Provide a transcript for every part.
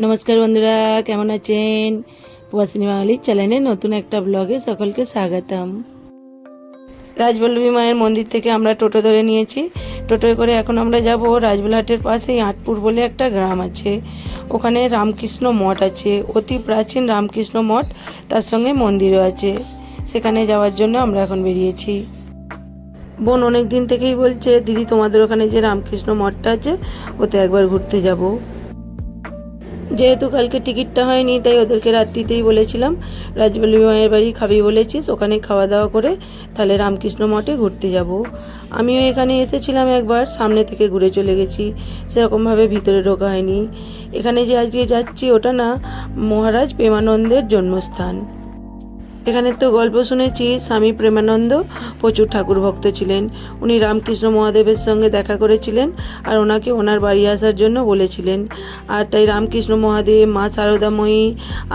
নমস্কার বন্ধুরা, কেমন আছেন? প্রবাসিনী বাঙালির চ্যানেলে নতুন একটা ব্লগে সকলকে স্বাগতম। রাজবল্লভী মায়ের মন্দির থেকে আমরা টোটো ধরে নিয়েছি। টোটোয় করে এখন আমরা যাব রাজবলহাটের পাশেই আটপুর বলে একটা গ্রাম আছে। ওখানে রামকৃষ্ণ মঠ আছে। অতি প্রাচীন রামকৃষ্ণ মঠ, তার সঙ্গে মন্দিরও আছে। সেখানে যাওয়ার জন্য আমরা এখন বেরিয়েছি। বোন অনেক দিন থেকেই বলছে, দিদি, তোমাদের ওখানে যে রামকৃষ্ণ মঠটা আছে, ওতে একবার ঘুরতে যাব। যেহেতু কালকে টিকিটটা হয়নি, তাই ওদেরকে রাত্রিতেই বলেছিলাম, রাজবল্লী মায়ের বাড়ি খাবি বলেছিস, ওখানে খাওয়া দাওয়া করে তাহলে রামকৃষ্ণ মঠে ঘুরতে যাব। আমিও এখানে এসেছিলাম একবার, সামনে থেকে ঘুরে চলে গেছি, সেরকমভাবে ভিতরে ঢোকা হয়নি। এখানে যে আজকে যাচ্ছি, ওটা না মহারাজ প্রেমানন্দের জন্মস্থান। এখানে তো গল্প শুনেছি, স্বামী প্রেমানন্দ প্রচুর ঠাকুর ভক্ত ছিলেন। উনি রামকৃষ্ণ মহাদেবের সঙ্গে দেখা করেছিলেন আর ওনাকে ওনার বাড়ি আসার জন্য বলেছিলেন। আর তাই রামকৃষ্ণ মহাদেব, মা শারদাময়ী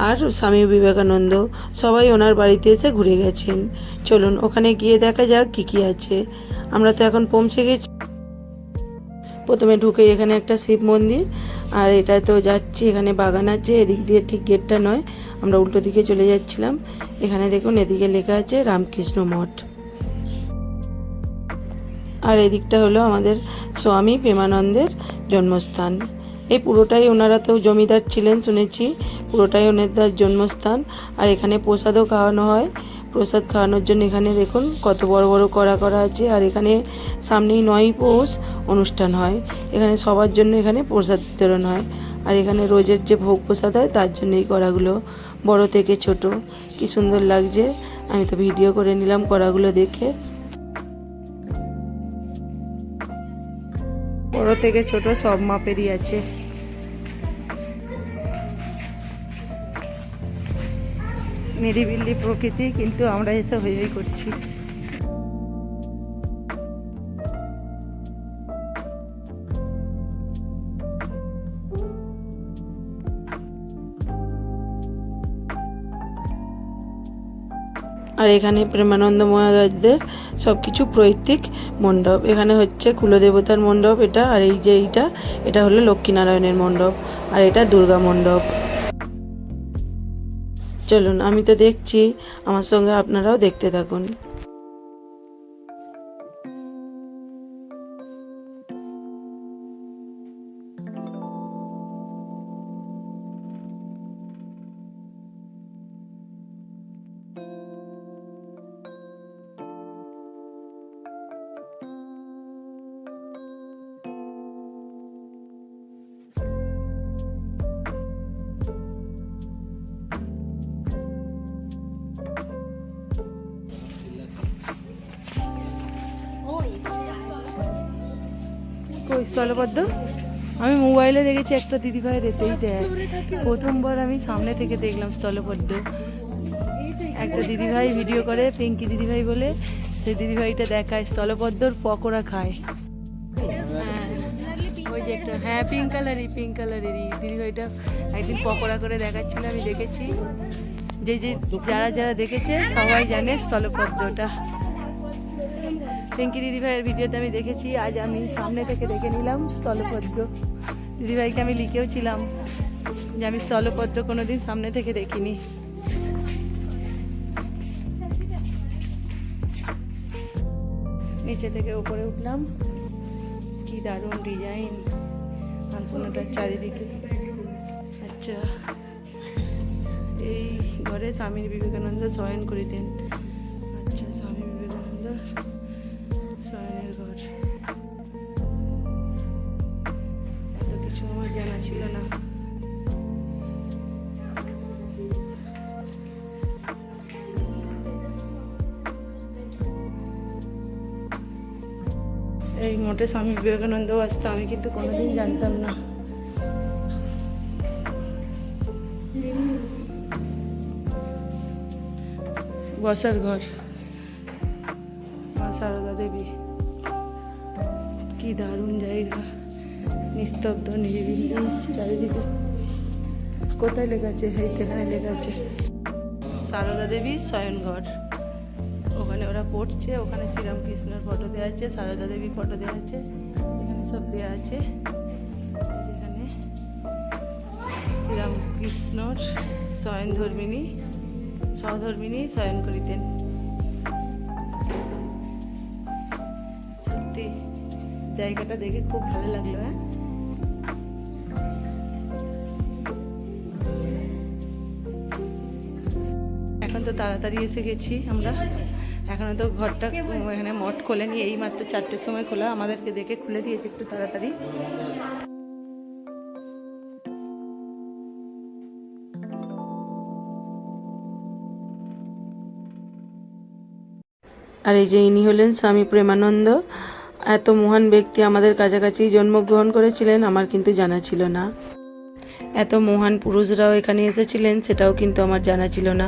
আর স্বামী বিবেকানন্দ সবাই ওনার বাড়িতে এসে ঘুরে গেছেন। চলুন, ওখানে গিয়ে দেখা যাক কী কী আছে। আমরা তো এখন পৌঁছে গেছি। প্রথমে ঢুকে এখানে একটা শিব মন্দির, আর এটা তো যাচ্ছি, এখানে বাগান আছে, এদিক দিয়ে ঠিক গেটটা নয়। আমরা উল্টো দিকে চলে যাচ্ছিলাম। এখানে দেখুন এদিকে লেখা আছে রামকৃষ্ণ মঠ। আর এদিকটা হলো আমাদের স্বামী প্রেমানন্দের জন্মস্থান। এই পুরোটাই ওনারা তো জমিদার ছিলেন, শুনেছি। পুরোটাই ওনাদের জন্মস্থান। আর এখানে প্রসাদও খাওয়ানো হয়। প্রসাদ খাওয়ানোর জন্য এখানে দেখুন কত বড় বড় করা করা আছে। আর এখানে সামনেই নয় পৌষ অনুষ্ঠান হয়। এখানে সবার জন্য এখানে প্রসাদ বিতরণ হয়। আর এখানে রোজের যে ভোগ প্রসাদ হয়, তার জন্য এই কড়াগুলো বড় থেকে ছোট। কি সুন্দর লাগছে। আমি তো ভিডিও করে নিলাম কড়াগুলো দেখে। বড় থেকে ছোট সব মাপেরই আছে। নিরিবিলি প্রকৃতি, কিন্তু আমরা এসব হই করছি। আর এখানে প্রেমানন্দ মহারাজদের সব কিছু পৈতৃক মণ্ডপ। এখানে হচ্ছে কুলদেবতার মণ্ডপ এটা, আর এই যে এইটা, এটা হলো লক্ষ্মীনারায়ণের মণ্ডপ, আর এটা দুর্গা মণ্ডপ। চলুন, আমি তো দেখছি, আমার সঙ্গে আপনারাও দেখতে থাকুন। কই স্থলপদ্ম আমি মোবাইলে দেখেছি একটা দিদিভাইয়ের রেতেই দেয়। প্রথমবার আমি সামনে থেকে দেখলাম স্থলপদ্ম একটা দিদিভাই ভিডিও করে, পিঙ্কি দিদিভাই বলে, সেই দিদিভাইটা দেখায় স্থলপদ্মর পকোড়া খায়। হ্যাঁ ওই যে একটা হ্যাঁ পিঙ্ক কালারই, পিঙ্ক কালারেরই। দিদিভাইটা একদিন পকোড়া করে দেখাচ্ছিল, আমি দেখেছি। যে যে যারা যারা দেখেছে, সবাই জানে স্থলপদ্মটা পিঙ্কি দিদিভাইয়ের ভিডিওতে আমি দেখেছি, আজ আমি সামনে থেকে দেখে নিলাম স্থলপদ্ম দিদিভাইকে আমি লিখেও ছিলাম যে আমি স্থলপদ্র কোনো দিন সামনে থেকে দেখিনি। নিচে থেকে উপরে উঠলাম। কি দারুণ ডিজাইন। আলপনাটার চারিদিকে। আচ্ছা। এই ঘরে স্বামী বিবেকানন্দ শয়ন করিতেন। মোটে স্বামী বিবেকানন্দ আসতো, আমি কিন্তু কোনোদিন জানতাম না। বসার ঘর। মা সারদা দেবী। কি দারুণ জায়গা। নিস্তব্ধ, নিরিবিলি চারিদিকে। কোথায় লেখা আছে সেই তেলায় লেখা আছে সারদা দেবী শয়নঘর। ওখানে ওরা পড়ছে ওখানে শ্রীরামকৃষ্ণের ফটো দেওয়া আছে, সারদা দেবীর ফটো দেওয়া আছে, এখানে সব দেওয়া আছে। এখানে শ্রী রামকৃষ্ণর শয়ন ধর্মিনী সহধর্মিনী শয়ন করিতেন। সত্যি, জায়গাটা দেখে খুব ভালো লাগল হ্যাঁ? এখন তো তাড়াতাড়ি এসে গেছি আমরা। এখনও তো ঘরটা এখানে মঠ খোলেনি এই মাত্র চারটের সময় খোলা। আমাদেরকে দেখে খুলে দিয়েছে একটু তাড়াতাড়ি। আর এই যে ইনি হলেন স্বামী প্রেমানন্দ। এত মহান ব্যক্তি আমাদের কাছাকাছি জন্মগ্রহণ করেছিলেন, আমার কিন্তু জানা ছিল না। এত মহান পুরুষরাও এখানে এসেছিলেন, সেটাও কিন্তু আমার জানা ছিল না।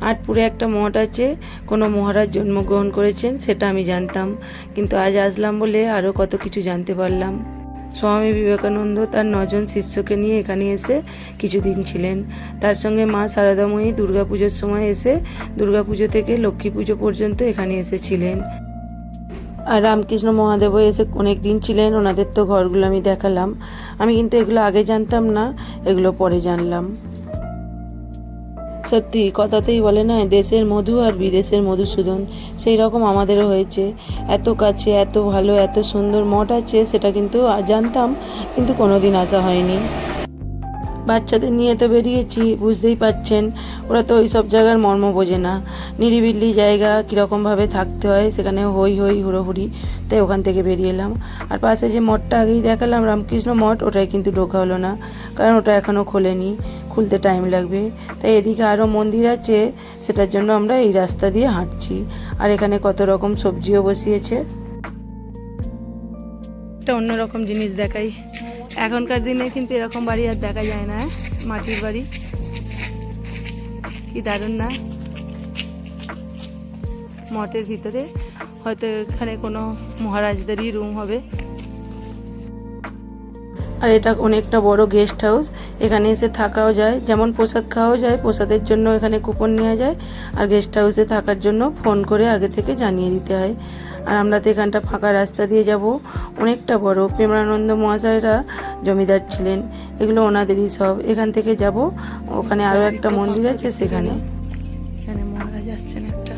আটপুরে একটা মঠ আছে, কোনো মহারাজ জন্মগ্রহণ করেছেন, সেটা আমি জানতাম। কিন্তু আজ আসলাম বলে আরও কত কিছু জানতে পারলাম। স্বামী বিবেকানন্দ তার নজন শিষ্যকে নিয়ে এখানে এসে কিছুদিন ছিলেন। তার সঙ্গে মা শারদাময়ী দুর্গাপুজোর সময় এসে দুর্গাপুজো থেকে লক্ষ্মী পুজো পর্যন্ত এখানে এসেছিলেন। আর রামকৃষ্ণ মহাদেবও এসে অনেক দিন ছিলেন, ওনাদের তো ঘরগুলো আমি দেখালাম। আমি কিন্তু এগুলো আগে জানতাম না, এগুলো পরে জানলাম। সত্যি, কথাতেই বলে না, দেশের মধু আর বিদেশের মধুসূদন সেই রকম আমাদেরও হয়েছে। এত কাছে, এত ভালো, এত সুন্দর মঠ আছে, সেটা কিন্তু জানতাম, কিন্তু কোনোদিন আসা হয়নি। বাচ্চাদের নিয়ে তো বেরিয়েছি, বুঝতেই পাচ্ছেন। ওরা তো ওই সব জায়গার মর্ম বোঝে না। নিরিবিলি জায়গা কীরকমভাবে থাকতে হয়, সেখানে হই হই, হুড়োহুড়ি, তাই ওখান থেকে বেরিয়ে এলাম। আর পাশে যে মঠটা আগেই দেখালাম, রামকৃষ্ণ মঠ ওটাই কিন্তু ঢোকা হলো না, কারণ ওটা এখনও খোলেনি, খুলতে টাইম লাগবে। তাই এদিকে আরও মন্দির আছে, সেটার জন্য আমরা এই রাস্তা দিয়ে হাঁটছি। আর এখানে কত রকম সবজিও বসিয়েছে। একটা অন্যরকম জিনিস দেখাই। এখনকার দিনে কিন্তু এরকম বাড়ি আর দেখা যায় না হ্যাঁ? মাটির বাড়ি। কি দারুণ না? মঠের ভিতরে হয়তো এখানে কোনো মহারাজদেরই রুম হবে। আর এটা অনেকটা বড় গেস্ট হাউস এখানে এসে থাকাও যায়। যেমন প্রসাদ খাওয়াও যায়, প্রসাদের জন্য এখানে কুপন নেওয়া যায়। আর গেস্ট হাউসে থাকার জন্য ফোন করে আগে থেকে জানিয়ে দিতে হয়। আর আমরা তো এখানটা ফাঁকা রাস্তা দিয়ে যাব। অনেকটা বড়। প্রেমানন্দ মহাশয়রা জমিদার ছিলেন। এগুলো ওনাদেরই সব। এখান থেকে যাব। ওখানে আরও একটা মন্দির আছে সেখানে। এখানে মহারাজ আসছেন একটা।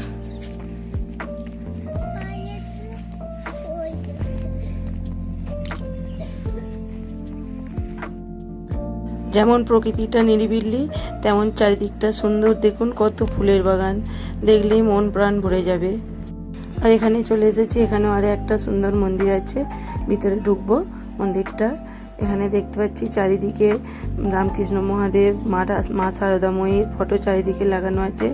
যেমন প্রকৃতিটা নিরিবিলি তেমন চারিদিকটা সুন্দর। দেখুন কত ফুলের বাগান। দেখলেই মন প্রাণ ভরে যাবে। আর এখানে চলে এসেছি। এখানেও আরও একটা সুন্দর মন্দির আছে। ভিতরে ঢুকবো মন্দিরটা। এখানে দেখতে পাচ্ছি চারিদিকে রামকৃষ্ণ মহাদেব, মা মা শারদাময়ীর ফটো চারিদিকে লাগানো আছে।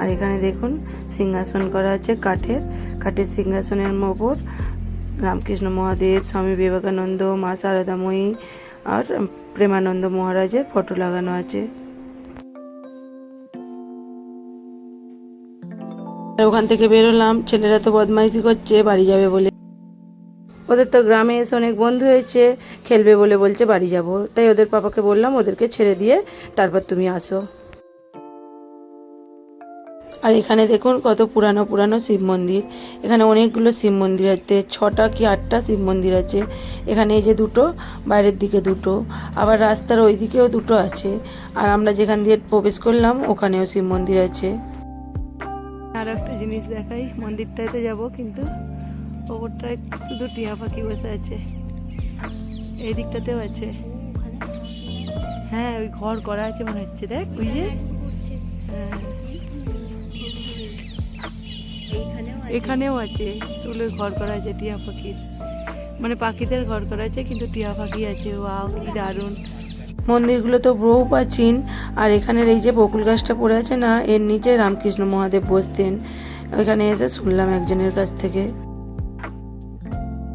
আর এখানে দেখুন সিংহাসন করা আছে কাঠের। কাঠের সিংহাসনের ওপর রামকৃষ্ণ মহাদেব, স্বামী বিবেকানন্দ, মা শারদাময়ী আর প্রেমানন্দ মহারাজের ফটো লাগানো আছে। ওখান থেকে বেরোলাম ছেলেরা তো বদমাইশি করছে বাড়ি যাবে বলে। ওদের তো গ্রামে এসে অনেক বন্ধু হয়েছে খেলবে বলে বলছে বাড়ি যাব। তাই ওদের পাপাকে বললাম ওদেরকে ছেড়ে দিয়ে তারপর তুমি আসো। আর এখানে দেখুন কত পুরানো পুরানো শিব মন্দির। এখানে অনেকগুলো শিব মন্দির আছে ছটা কি আটটা শিব মন্দির আছে। এখানে এই যে দুটো বাইরের দিকে দুটো। আবার রাস্তার ওই দিকেও দুটো আছে। আর আমরা যেখান দিয়ে প্রবেশ করলাম ওখানেও শিব মন্দির আছে। আর একটা জিনিস দেখাই, মন্দিরটাতে যাব কিন্তু ওপরটায় শুধু টিয়া পাখি বসে আছে এই দিকটাতেও আছে। হ্যাঁ ওই ঘর করা আছে মনে হচ্ছে, দেখ ওই যে। হ্যাঁ। এখানেও আছে, তুলে ঘর করা আছে টিয়া পাখির। মানে পাখিদের ঘর করা আছে, কিন্তু টিয়া পাখি আছে, ওয়াও, কি দারুণ। মন্দিরগুলো তো বহু প্রাচীন আর এখানের এই যে বকুল গাছটা পড়ে আছে না, এর নিচে রামকৃষ্ণ মহাদেব বসতেন। ওইখানে এসে শুনলাম একজনের কাছ থেকে।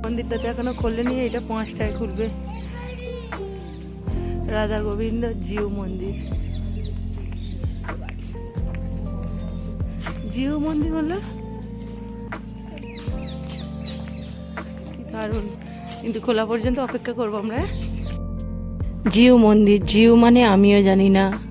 মন্দিরটাতে এখনও খোলেনি এটা পাঁচটায় খুলবে। রাধা গোবিন্দ জিউ মন্দির। জিউ মন্দির হলো? দারুণ। কিন্তু খোলা পর্যন্ত অপেক্ষা করব আমরা জিউ মন্দির, জিউ মানে আমিও জানি না।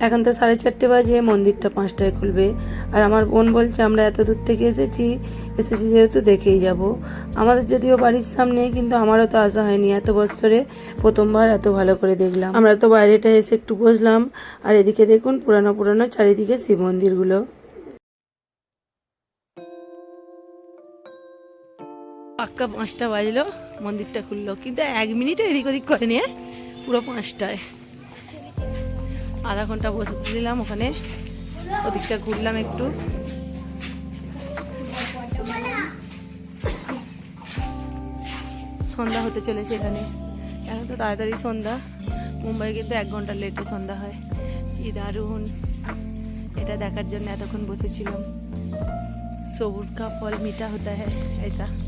এখন তো সাড়ে চারটে বাজে, মন্দিরটা পাঁচটায় খুলবে। আর আমার বোন বলছে, আমরা এত দূর থেকে এসেছি এসেছি যেহেতু দেখেই যাব। আমাদের যদিও বাড়ির সামনে, কিন্তু আমারও তো আসা হয়নি এত বছরে। প্রথমবার এত ভালো করে দেখলাম। আমরা তো বাইরেটা এসে একটু বসলাম। আর এদিকে দেখুন, পুরানো পুরানো চারিদিকে শিব মন্দিরগুলো। পাক্কা পাঁচটা বাজলো, মন্দিরটা খুললো। কিন্তু এক মিনিটও এদিক ওদিক করে নিয়ে পুরো পাঁচটায়। আধা ঘণ্টা বসে দিলাম ওখানে। ওদিকটা ঘুরলাম একটু। সন্ধ্যা হতে চলেছে এখানে। এখন তো তাড়াতাড়ি সন্ধ্যা। মুম্বাই কিন্তু এক ঘণ্টা লেটে সন্ধ্যা হয়। কি দারুণ। এটা দেখার জন্য এতক্ষণ বসেছিলাম। সবুজ কা ফল মিঠা হতা হ্যাঁ এটা।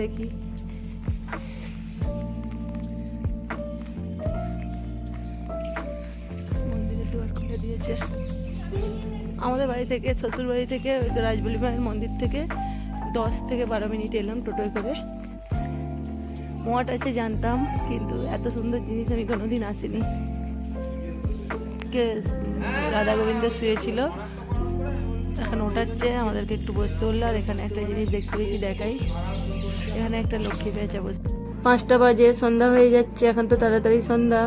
দেখি। দিয়েছে। আমাদের বাড়ি থেকে, শ্বশুর বাড়ি থেকে, ওই যে রাজবলি মায়ের মন্দির থেকে দশ থেকে বারো মিনিট এলাম টোটোয় করে। মঠ আছে জানতাম, কিন্তু এত সুন্দর জিনিস আমি কোনোদিন আসিনি। রাধা গোবিন্দ শুয়েছিল। এখন ওঠাচ্ছে আমাদেরকে একটু বসতে বলল আর এখানে একটা জিনিস দেখতে পেয়েছি দেখাই। এখানে একটা লক্ষ্মী পেঁচা বসতে পাঁচটা বাজে সন্ধ্যা হয়ে যাচ্ছে এখন তো তাড়াতাড়ি সন্ধ্যা।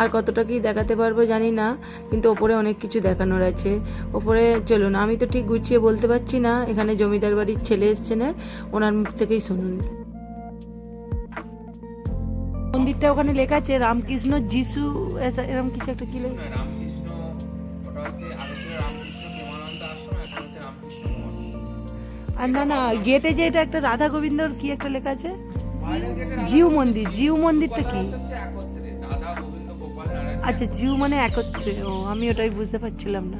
আর কতটা কি দেখাতে পারব জানি না কিন্তু ওপরে অনেক কিছু দেখানোর আছে। ওপরে চলুন আমি তো ঠিক গুছিয়ে বলতে পারছি না এখানে জমিদার বাড়ির ছেলে এসছে না ওনার মুখ থেকেই শুনুন। মন্দিরটা ওখানে লেখা আছে রামকৃষ্ণ যিশু এরকম কিছু একটা কি লেখা? রামকৃষ্ণ আর না না, গেটে যে এটা একটা রাধা গোবিন্দর কি একটা লেখা আছে? জিউ মন্দির, জিউ মন্দিরটা কি? আচ্ছা জিউ মানে একত্রে, ও, আমি ওটাই বুঝতে পারছিলাম না।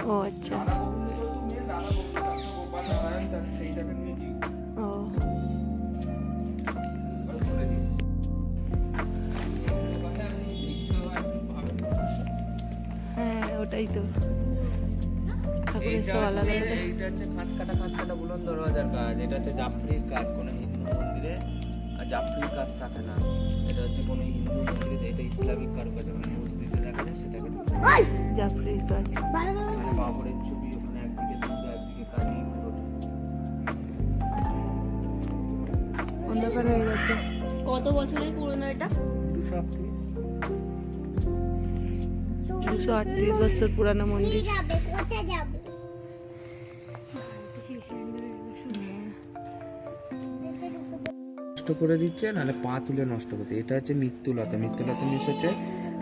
শিশু হচ্ছে হ্যাঁ তো ঠাকুরের সব আলাদা হচ্ছে- এইটা হচ্ছে খাঁচ কাটা খাঁচ কাটা বুলন দরওয়াজার কাজ। এটা হচ্ছে জাফরির কাজ কোনো হিন্দু মন্দিরে। আর জাফরির কাজ থাকে না। এটা হচ্ছে কোনো হিন্দু মন্দিরে এটা ইসলামিক কারুকাজ মানে মসজিদে দেখা যায় সেটাকে জাফরির কাজ। মানে বাবরের ছবি ওখানে একদিকে দুর্গা একদিকে পুরোটা অন্ধকার হয়ে গেছে। কত বছরের পুরনো এটা? দুশো দুশো আটত্রিশ বছর পুরানো মন্দির। নষ্ট করে দিচ্ছে নাহলে পা তুলে নষ্ট করতে এটা হচ্ছে মৃত্যুলতা। মৃত্যুলতা মিস হচ্ছে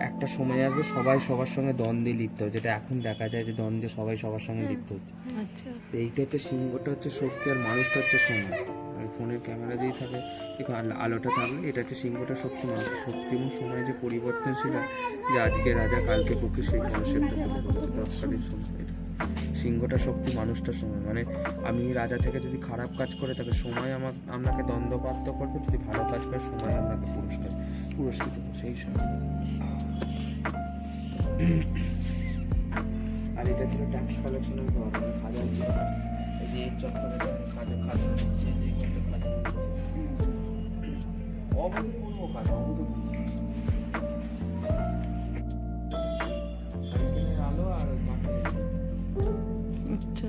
একটা সময় আসবে সবাই সবার সঙ্গে দ্বন্দ্বে লিপ্ত হবে যেটা এখন দেখা যায় যে দ্বন্দ্বে সবাই সবার সঙ্গে লিপ্ত হচ্ছে। আচ্ছা। এইটা হচ্ছে সিংহটা হচ্ছে শক্তি আর মানুষটা হচ্ছে সময় আর ফোনের ক্যামেরা যেই থাকে আলোটা থাকলে এটা হচ্ছে সিংহটা শক্তি মানুষ শক্তি এবং সময় যে পরিবর্তনশীল হয়, যে আজকে রাজা কালকে পক্ষে সেই কনসেপ্টটা তুলে ধরেছে তৎকালীন সময় এটা। সিংহটা শক্তি মানুষটা সময় মানে আমি রাজা থেকে যদি খারাপ কাজ করে তাকে সময় আমার আপনাকে দ্বন্দ্বপ্রাপ্ত করবে যদি ভালো কাজ করে সময় আপনাকে পুরস্কার পুরস্কৃত সেই সময়। আর এটা ছিল ট্যাক্স কালেকশনের ছিল এই যে চত্বরে খাজা খাজা অভূতপূর্ব কাজ সাইকেলের আলো আর। আচ্ছা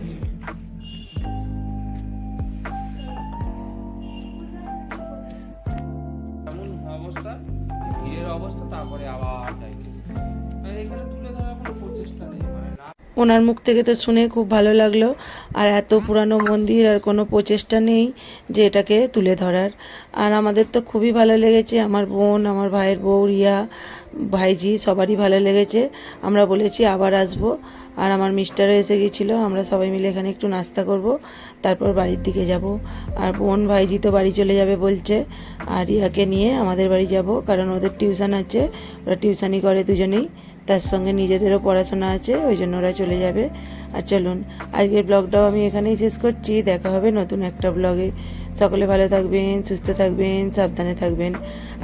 ওনার মুখ থেকে তো শুনে খুব ভালো লাগল। আর এত পুরানো মন্দির আর কোনো প্রচেষ্টা নেই যে এটাকে তুলে ধরার। আর আমাদের তো খুবই ভালো লেগেছে। আমার বোন, আমার ভাইয়ের বউ, রিয়া, ভাইজি সবারই ভালো লেগেছে। আমরা বলেছি আবার আসব। আর আমার মিস্টারও এসে গেছিল। আমরা সবাই মিলে এখানে একটু নাস্তা করব। তারপর বাড়ির দিকে যাব। আর বোন, ভাইজি তো বাড়ি চলে যাবে বলছে। আর রিয়াকে নিয়ে আমাদের বাড়ি যাব। কারণ ওদের টিউশন আছে। ওরা টিউশনই করে দুজনেই। তার সঙ্গে নিজেদেরও পড়াশোনা আছে, ওই জন্য ওরা চলে যাবে। আর চলুন, আজকের ব্লগটাও আমি এখানেই শেষ করছি। দেখা হবে নতুন একটা ব্লগে। সকলে ভালো থাকবেন, সুস্থ থাকবেন, সাবধানে থাকবেন।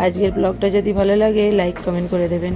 আজকের ব্লগটা যদি ভালো লাগে, লাইক, কমেন্ট করে দেবেন।